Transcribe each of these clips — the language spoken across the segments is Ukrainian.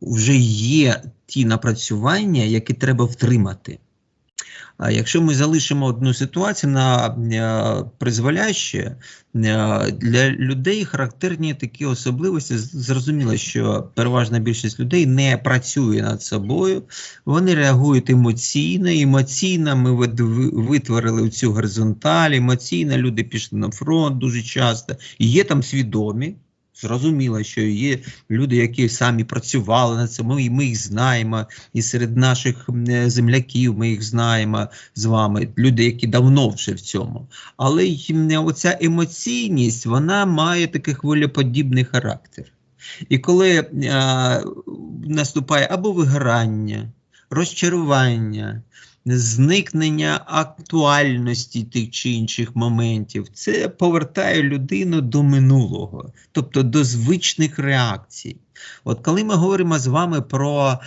вже є ті напрацювання, які треба втримати. А якщо ми залишимо одну ситуацію на е, призволяще, е, для людей характерні такі особливості. Зрозуміло, що переважна більшість людей не працює над собою, вони реагують емоційно. Емоційно ми витворили цю горизонталь, емоційно люди пішли на фронт дуже часто. Є там свідомі. Зрозуміло, що є люди, які самі працювали над цим, і ми їх знаємо, і серед наших е, земляків ми їх знаємо з вами, люди, які давно вже в цьому. Але оця емоційність, вона має такий хвилеподібний характер. І коли е, наступає або вигорання, розчарування, зникнення актуальності тих чи інших моментів, це повертає людину до минулого, тобто до звичних реакцій. От коли ми говоримо з вами про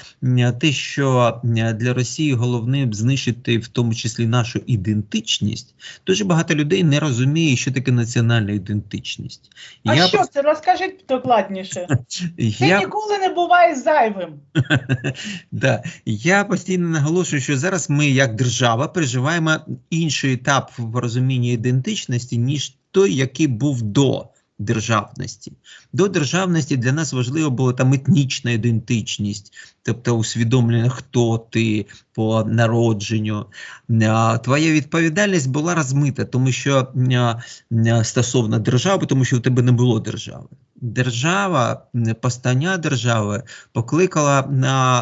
те, що для Росії головне знищити в тому числі нашу ідентичність, дуже багато людей не розуміє, що таке національна ідентичність. А Я що це? Розкажіть докладніше. Я, ніколи не буває зайвим. да, я постійно наголошую, що зараз ми, як держава, переживаємо інший етап в розумінні ідентичності, ніж той, який був до державності. До державності для нас важливо було там етнічна ідентичність, тобто усвідомлення, хто ти по народженню. Твоя відповідальність була розмита, тому що стосовно держави, тому що у тебе не було держави. Держава, постання держави покликала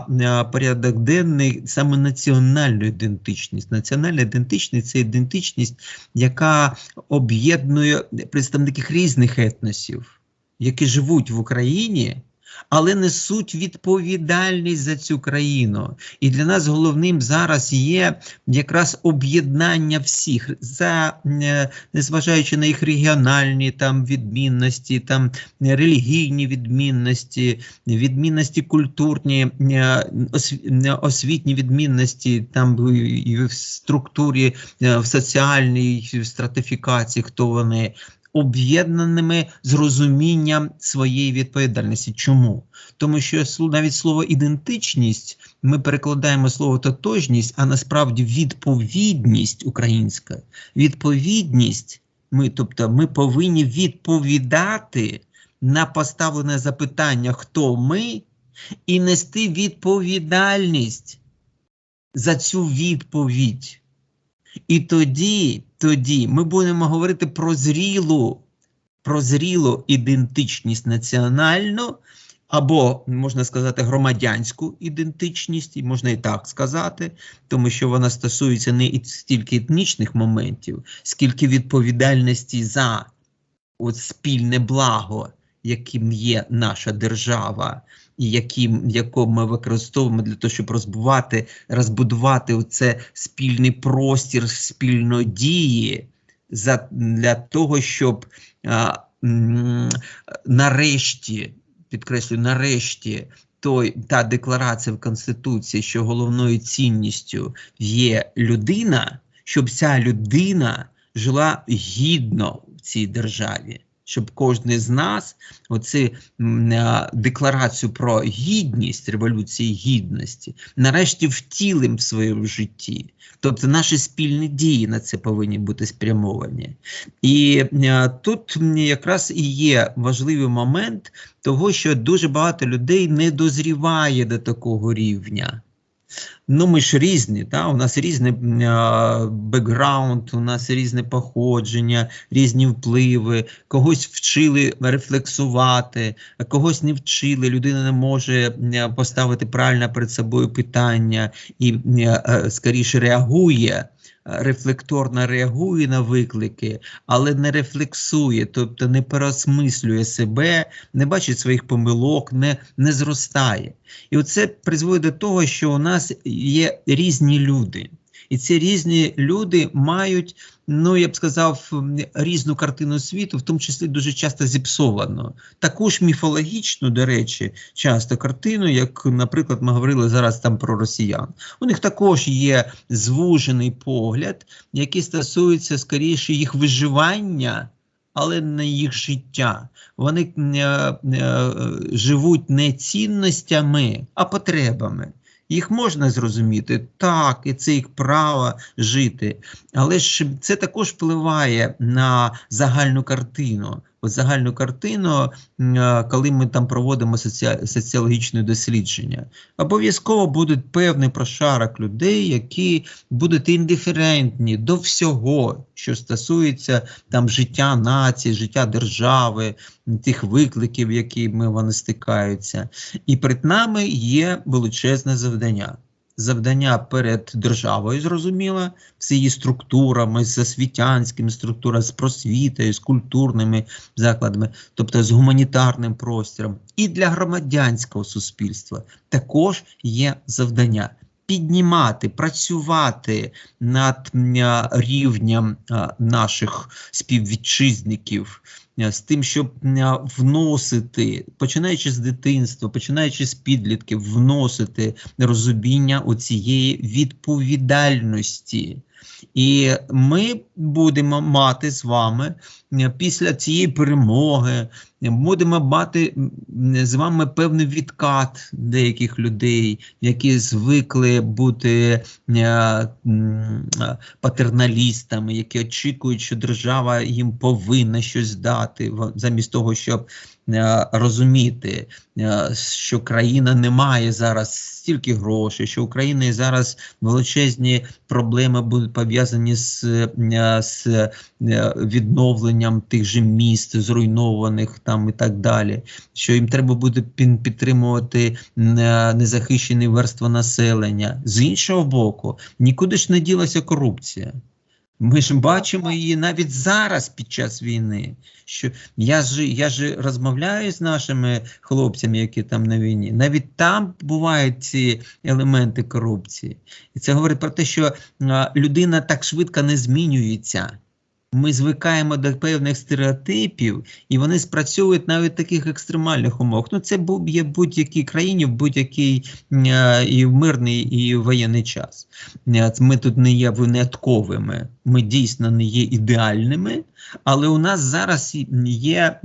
на порядок денний саме національну ідентичність. Національна ідентичність це ідентичність, яка об'єднує представників різних етносів, які живуть в Україні. Але несуть відповідальність за цю країну, і для нас головним зараз є якраз об'єднання всіх за е, незважаючи на їх регіональні там відмінності, там релігійні відмінності, відмінності культурні, е, е, освітні відмінності, там в- структурі, в соціальній стратифікації, хто вони. Об'єднаними з розумінням своєї відповідальності. Чому? Тому що навіть слово ідентичність ми перекладаємо слово тотожність, а насправді відповідність українська. Відповідність, ми, тобто, ми повинні відповідати на поставлене запитання, хто ми, і нести відповідальність за цю відповідь. І тоді, тоді ми будемо говорити про зрілу, про зрілу ідентичність національну, або, можна сказати, громадянську ідентичність, і можна і так сказати, тому що вона стосується не стільки етнічних моментів, скільки відповідальності за от спільне благо, яким є наша держава, і яким, яку ми використовуємо для того, щоб розбувати, розбудувати оце спільний простір спільної за, для того, щоб а, нарешті, підкреслюю, нарешті той, та декларація в Конституції, що головною цінністю є людина, щоб ця людина жила гідно в цій державі. Щоб кожен з нас м, а, декларацію про гідність революції гідності нарешті втілим в своєму житті. Тобто наші спільні дії на це повинні бути спрямовані. І е, тут якраз і є важливий момент того, що дуже багато людей не дозріває до такого рівня. Ну, ми ж різні, та? у нас різний бекграунд, у нас різне походження, різні впливи, когось вчили рефлексувати, когось не вчили. Людина не може поставити правильно перед собою питання і скоріше реагує. Рефлекторно реагує на виклики, але не рефлексує, тобто не переосмислює себе, не бачить своїх помилок, не, не зростає. І це призводить до того, що у нас є різні люди. І ці різні люди мають, ну я б сказав, різну картину світу, в тому числі дуже часто зіпсовану. Таку ж міфологічну, до речі, часто картину, як, наприклад, ми говорили зараз там про росіян. У них також є звужений погляд, який стосується скоріше їх виживання але не їх життя. Вони е, е, живуть не цінностями, а потребами. Їх можна зрозуміти, так, і це їх право жити, але ж це також впливає на загальну картину. Загальну картину, е, коли ми там проводимо соці... соціологічне дослідження, обов'язково буде певний прошарок людей, які будуть індиферентні до всього, що стосується там життя нації, життя держави, тих викликів, які ми вони стикаються. І перед нами є величезне завдання. Завдання перед державою, зрозуміло, з її структурами, з освітянськими структурами, з просвітою, з культурними закладами, тобто з гуманітарним простором. І для громадянського суспільства також є завдання піднімати, працювати над рівнем наших співвітчизників з тим, щоб вносити, починаючи з дитинства, починаючи з підлітків, вносити розуміння оцієї відповідальності. І ми будемо мати з вами е, після цієї перемоги, е, будемо мати з вами певний відкат деяких людей, які звикли бути е, е, патерналістами, які очікують, що держава їм повинна щось дати, в- замість того, щоб е, розуміти, е, що країна не має зараз стільки грошей, що Україна зараз величезні проблеми будуть пов'язані з, е, з відновленням тих же міст, зруйнованих там і так далі. Що їм треба буде підтримувати е, незахищені верства населення. З іншого боку, нікуди ж не ділася корупція. Ми ж бачимо її навіть зараз під час війни. Що я ж я ж розмовляю з нашими хлопцями, які там на війні. Навіть там бувають ці елементи корупції. І це говорить про те, що а, людина так швидко не змінюється. Ми звикаємо до певних стереотипів, і вони спрацьовують навіть в таких екстремальних умовах. Ну, це є в будь-якій країні, в будь-який е, і в мирний, і в воєнний час. Е, Ми тут не є винятковими, ми дійсно не є ідеальними, але у нас зараз є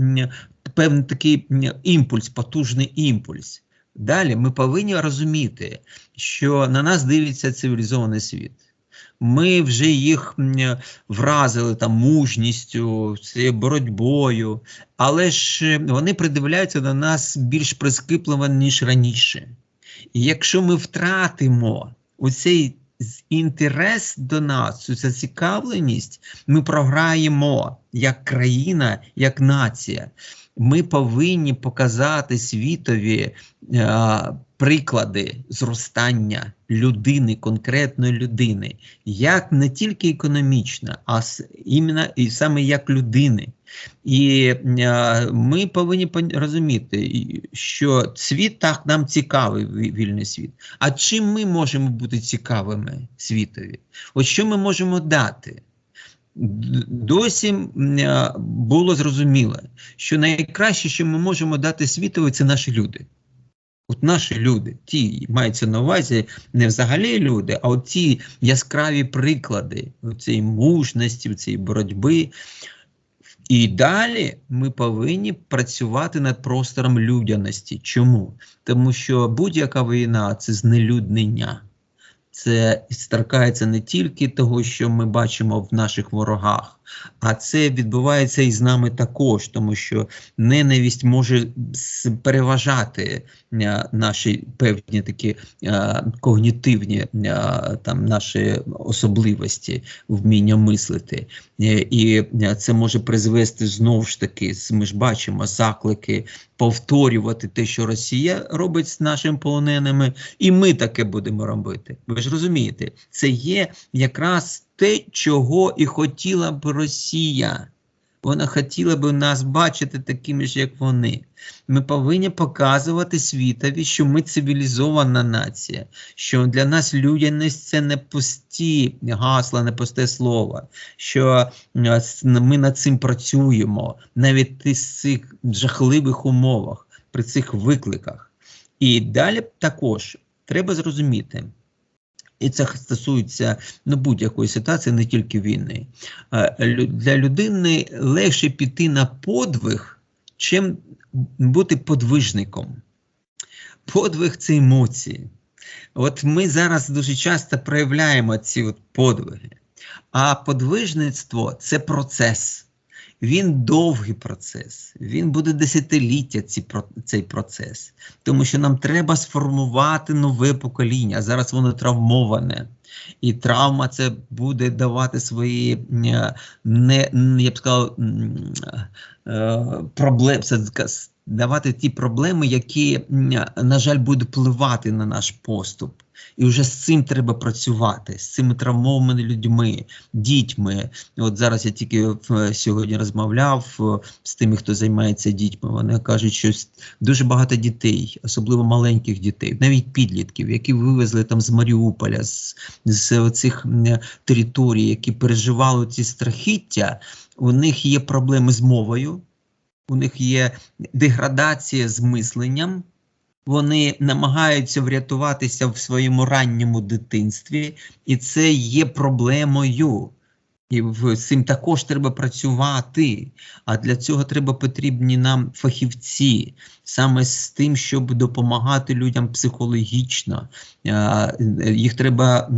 певний такий імпульс, потужний імпульс. Далі ми повинні розуміти, що на нас дивиться цивілізований світ. Ми вже їх вразили там мужністю, цією боротьбою, але ж е, вони придивляються до нас більш прискіпливо, ніж раніше. І якщо ми втратимо оцей інтерес до нас, цю зацікавленість, ми програємо як країна, як нація. Ми повинні показати світові е, приклади зростання людини, конкретної людини, як не тільки економічно, а іменно і саме як людини. І е, ми повинні розуміти, що світ так нам цікавий, вільний світ. А чим ми можемо бути цікавими світові? От що ми можемо дати? Досі е, було зрозуміло, що найкраще, що ми можемо дати світові, це наші люди. От наші люди, ті мається на увазі не взагалі люди, а от ті яскраві приклади цієї мужності, цієї боротьби. І далі ми повинні працювати над простором людяності. Чому? Тому що будь-яка війна це знелюднення. Це торкається не тільки того, що ми бачимо в наших ворогах, а це відбувається і з нами також, тому що ненависть може переважати е, наші певні такі е, когнітивні е, там наші особливості, вміння мислити. І це може призвести знову ж таки, ми ж бачимо заклики повторювати те, що Росія робить з нашими полоненими, і ми таке будемо робити. Ви ж розумієте, це є якраз те, чого і хотіла б Росія. Вона хотіла б нас бачити такими ж, як вони. Ми повинні показувати світові, що ми цивілізована нація, що для нас людяність це не пусті гасла, не пусте слово, що е, ми над цим працюємо навіть в цих жахливих умовах, при цих викликах. І далі також треба зрозуміти, І це стосується ну, будь-якої ситуації, не тільки війни. Е, Для людини легше піти на подвиг, чим бути подвижником. Подвиг це емоції. От ми зараз дуже часто проявляємо ці от подвиги. А подвижництво це процес. Він довгий процес, він буде десятиліття ці, цей процес, тому що нам треба сформувати нове покоління. Зараз воно травмоване. І травма це буде давати свої е, не, я б сказав, е, проблем, це давати ті проблеми, які, на жаль, будуть впливати на наш поступ. І вже з цим треба працювати, з цими травмованими людьми, дітьми. От зараз я тільки е, сьогодні розмовляв е, з тими, хто займається дітьми. Вони кажуть, що дуже багато дітей, особливо маленьких дітей, навіть підлітків, які вивезли там з Маріуполя, з, з цих територій, які переживали ці страхіття, у них є проблеми з мовою, у них є деградація з мисленням. Вони намагаються врятуватися в своєму ранньому дитинстві, і це є проблемою. І з цим також треба працювати. А для цього треба потрібні нам фахівці, саме з тим, щоб допомагати людям психологічно. Їх треба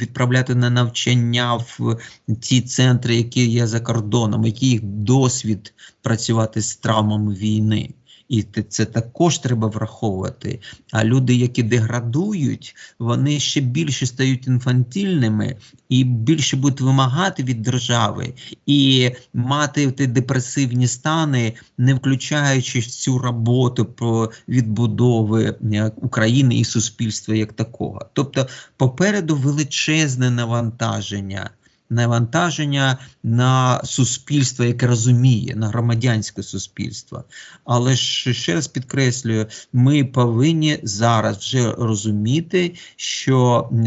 відправляти на навчання в ті центри, які є за кордоном, які їх досвід працювати з травмами війни. І це також треба враховувати. А люди, які деградують, вони ще більше стають інфантильними і більше будуть вимагати від держави і мати ті депресивні стани, не включаючи цю роботу про відбудови е, України і суспільства як такого. Тобто, попереду величезне навантаження. Навантаження на суспільство, яке розуміє, на громадянське суспільство. Але ж ще раз підкреслюю, ми повинні зараз вже розуміти, що е,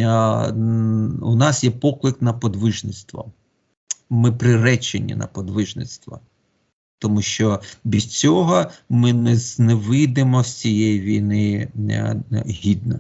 у нас є поклик на подвижництво. Ми приречені на подвижництво. Тому що без цього ми не вийдемо з цієї війни е, е, гідно.